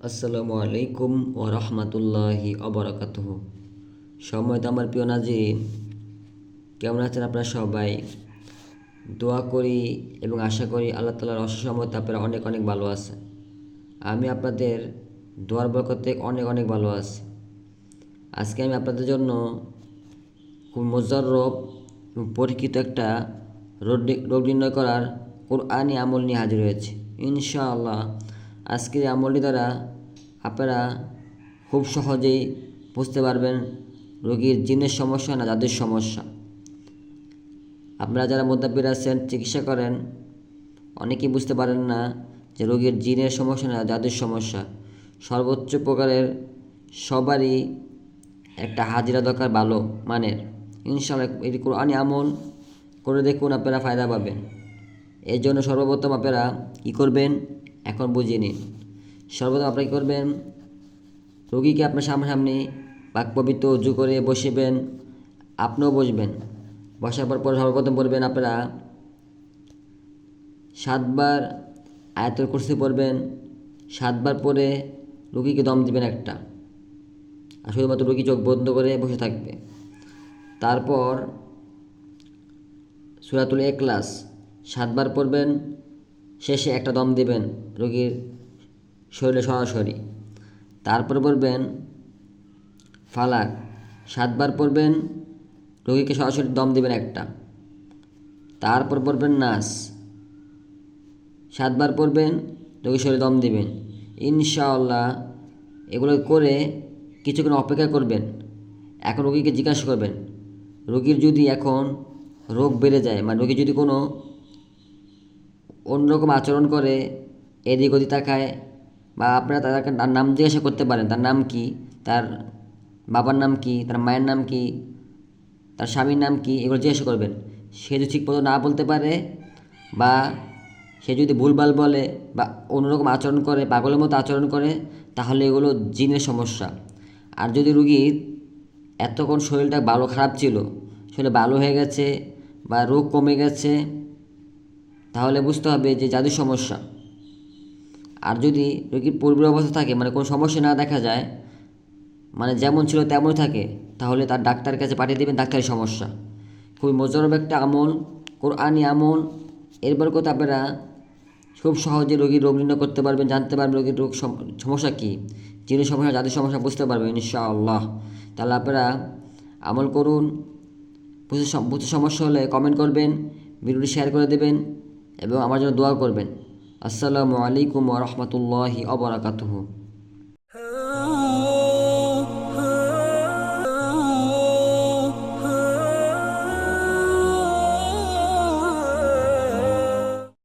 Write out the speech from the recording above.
আসসালামু আলাইকুম ও রহমতুল্লাহি অবরাকাতুহ সময় তো আমার প্রিয় নাজির কেমন আছেন আপনারা সবাই? দোয়া করি এবং আশা করি আল্লাহ তালার অসম্মত আপনারা অনেক অনেক ভালো আছে আমি আপনাদের দোয়ার বরকতে অনেক অনেক ভালো আছি। আজকে আমি আপনাদের জন্য খুব মোজাররব এবং পরীক্ষিত একটা রোগ নির্ণয় করার কোরআনি আমল নিয়ে হাজির হয়েছে। ইনশাআল্লাহ আজকের আমলটি দ্বারা আপনারা খুব সহজেই বুঝতে পারবেন রোগীর জিনের সমস্যা না যাদের সমস্যা। আপনারা যারা মোদ্দাবির আছেন, চিকিৎসা করেন, অনেকেই বুঝতে পারেন না যে রোগীর জিনের সমস্যা না যাদের সমস্যা। সর্বোচ্চ প্রকারের সবারই একটা হাজিরা দরকার ভালো মানের। ইনশাল্লাহ এটি কোরআনি আমল করে দেখুন আপনারা ফায়দা পাবেন। এর জন্য সর্বপ্রথম আপনারা কী করবেন? এখন বুঝিয়ে নিন। সর্বপ্রথম আপনারা কী করবেন, রোগীকে আপনার সামনাসামনি পাক পবিত্র উজু করে বসিবেন, আপনিও বসবেন। বসার পর পর সর্বপ্রথম বলবেন আপনারা সাতবার আয়তল কুরসি পড়বেন, সাতবার পরে রুগীকে দম দিবেন একটা। আর শুধুমাত্র রুগী চোখ বন্ধ করে বসে থাকবে। তারপর সুরাতুল একলাস সাতবার পড়বেন শেষে একটা দম দিবেন রোগীর শরীরে সরাসরি। তারপর পড়বেন ফালাক। সাতবার পড়বেন, রোগীকে সরাসরি দম দিবেন একটা। তারপর পড়বেন, নাস। সাতবার পড়বেন, রোগীর শরীরে দম দিবেন। ইনশাআল্লাহ এগুলো করে কিছুক্ষণ অপেক্ষা করবেন। এখন রোগীকে জিজ্ঞাসা করবেন, রোগীর যদি এখন রোগ বেড়ে যায় মানে রোগী যদি কোনো অন্যরকম আচরণ করে, এদিক ওদিক তাকায়, বা আপনারা তাদেরকে তার নাম জিজ্ঞাসা করতে পারেন, তার নাম কি, তার বাবার নাম কি, তার মায়ের নাম কি, তার স্বামীর নাম কি, এগুলো জিজ্ঞাসা করবেন। সে যদি ঠিক মতো না বলতে পারে, বা সে যদি ভুলভাল বলে, বা অন্যরকম আচরণ করে, পাগলের মতো আচরণ করে, তাহলে এগুলো জিনের সমস্যা। আর যদি রুগীর এতক্ষণ শরীরটা ভালো খারাপ ছিল শরীর ভালো হয়ে গেছে, বা রোগ কমে গেছে তাহলে বুঝতে হবে যে জাদুর সমস্যা। আর যদি রোগীর পূর্বের অবস্থা থাকে মানে কোনো সমস্যা না দেখা যায় মানে যেমন ছিল তেমনই থাকে, তাহলে তার ডাক্তারের কাছে পাঠিয়ে দেবেন ডাক্তারের সমস্যা। খুবই মজরব একটা আমল কোরআনি আমল। এরপর কথা আপনারা খুব সহজে রোগীর রোগ নির্ণয় করতে পারবেন, জানতে পারবেন রোগীর রোগ সমস্যা কী। যিনি সমস্যা যাদের সমস্যা বুঝতে পারবেন, ইনশাআল্লাহ। তাহলে আপনারা আমল করুন। বুঝতে সমস্যা হলে কমেন্ট করবেন, ভিডিওটি শেয়ার করে দেবেন। এবং আমার জন্য দোয়া করবেন। আসসালামু আলাইকুম রাহমাতুল্লাহি ওয়া বারাকাতুহু।